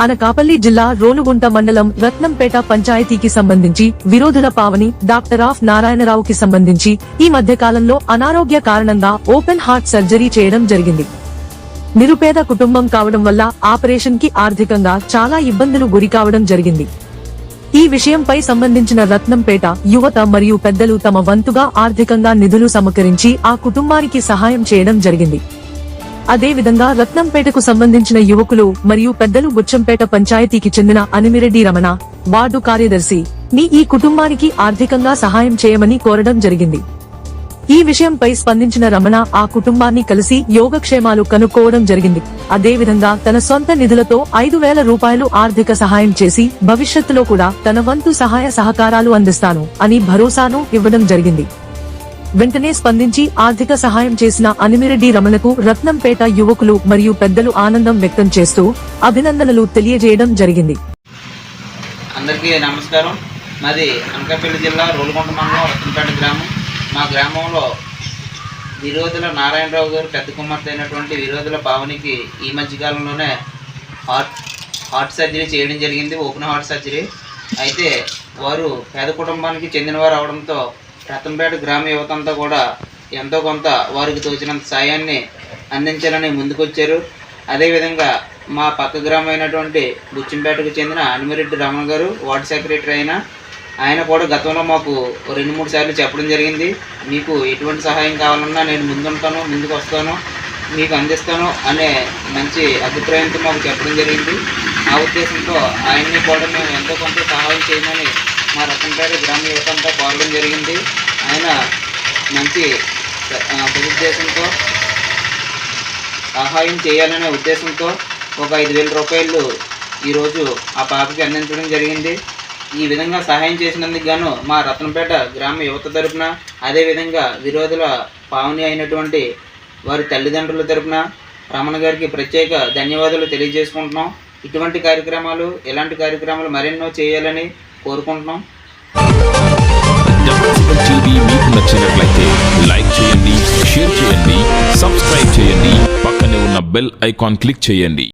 అనకాపల్లి జిల్లా రోలుగుంట మండలం రత్నంపేట పంచాయతీకి సంబంధించి విరోధుల పావని డాక్టర్ ఆఫ్ నారాయణరావుకి సంబంధించి ఈ మధ్య కాలంలో అనారోగ్య కారణంగా ఓపెన్ హార్ట్ సర్జరీ చేయడం జరిగింది. నిరుపేద కుటుంబం కావడం వల్ల ఆపరేషన్కి ఆర్థికంగా చాలా ఇబ్బందులు గురి కావడం జరిగింది. ఈ విషయంపై సంబంధించిన రత్నంపేట యువత మరియు పెద్దలు తమ వంతుగా ఆర్థికంగా నిధులు సమకరించి ఆ కుటుంబానికి సహాయం చేయడం జరిగింది. అదేవిధంగా రత్నంపేటకు సంబంధించిన యువకులు మరియు పెద్దలు బుచ్చంపేట పంచాయతీకి చెందిన అనిమిరెడ్డి రమణ వార్డు కార్యదర్శి ని ఈ కుటుంబానికి ఆర్థికంగా సహాయం చేయమని కోరడం జరిగింది. ఈ విషయంపై స్పందించిన రమణ ఆ కుటుంబాన్ని కలిసి యోగక్షేమాలు కనుక్కోవడం జరిగింది. అదేవిధంగా తన సొంత నిధులతో ఐదు వేల రూపాయలు ఆర్థిక సహాయం చేసి భవిష్యత్తులో కూడా తన వంతు సహాయ సహకారాలు అందిస్తాను అని భరోసాను ఇవ్వడం జరిగింది. వెంటనే స్పందించి ఆర్థిక సహాయం చేసిన అనిమిరెడ్డి రమణకు రత్నంపేట యువకులు మరియు పెద్దలు ఆనందం వ్యక్తం చేస్తూ అభినందనలు తెలియజేయడం జరిగింది. అందరికీ నమస్కారం. మాది అనకాపల్లి జిల్లా రోలుగొండ మండలం రత్నపేట గ్రామం. మా గ్రామంలో విరోధుల నారాయణరావు గారు పెద్ద కుమార్తె అయినటువంటి విరోధుల పావనికి ఈ మధ్యకాలంలోనే హార్ట్ హార్ట్ సర్జరీ చేయడం జరిగింది ఓపెన్ హార్ట్ సర్జరీ. అయితే వారు పేద కుటుంబానికి చెందినవారు అవడంతో రతన్పేట గ్రామ యువతంతా కూడా ఎంతో కొంత వారికి తోచినంత సాయాన్ని అందించాలని ముందుకొచ్చారు. అదేవిధంగా మా పక్క గ్రామం అయినటువంటి బుచ్చింపేటకు చెందిన అనిమిరెడ్డి రమణ గారు వార్డు సెక్రటరీ అయిన ఆయన కూడా గతంలో మాకు రెండు మూడు సార్లు చెప్పడం జరిగింది. మీకు ఎటువంటి సహాయం కావాలన్నా నేను ముందుంటాను ముందుకు వస్తాను మీకు అందిస్తాను అనే మంచి అభిప్రాయంతో మాకు చెప్పడం జరిగింది. ఆ ఉద్దేశంతో ఆయన్ని కూడా మేము ఎంతో కొంత సహాయం చేయమని మా రతనపేట గ్రామ యువతంతో అంతా జరిగింది. ఆయన మంచి ఆ, సదుద్దేశంతో సహాయం చేయాలనే ఉద్దేశంతో ఒక ఐదు వేల రూపాయలు ఈరోజు ఆ పాపకి అందించడం జరిగింది. ఈ విధంగా సహాయం చేసినందుకు గాను మా రత్నపేట గ్రామ యువత తరపున అదేవిధంగా విరోధుల పావని అయినటువంటి వారి తల్లిదండ్రుల తరపున రమణ గారికి ప్రత్యేక ధన్యవాదాలు తెలియజేసుకుంటున్నాం. ఇటువంటి కార్యక్రమాలు ఇలాంటి కార్యక్రమాలు మరెన్నో చేయాలని కోరుకుంటున్నాం. మీకు నచ్చినట్లయితే లైక్ చేయండి షేర్ చేయండి సబ్స్క్రైబ్ చేయండి పక్కనే ఉన్న బెల్ ఐకాన్ క్లిక్ చేయండి.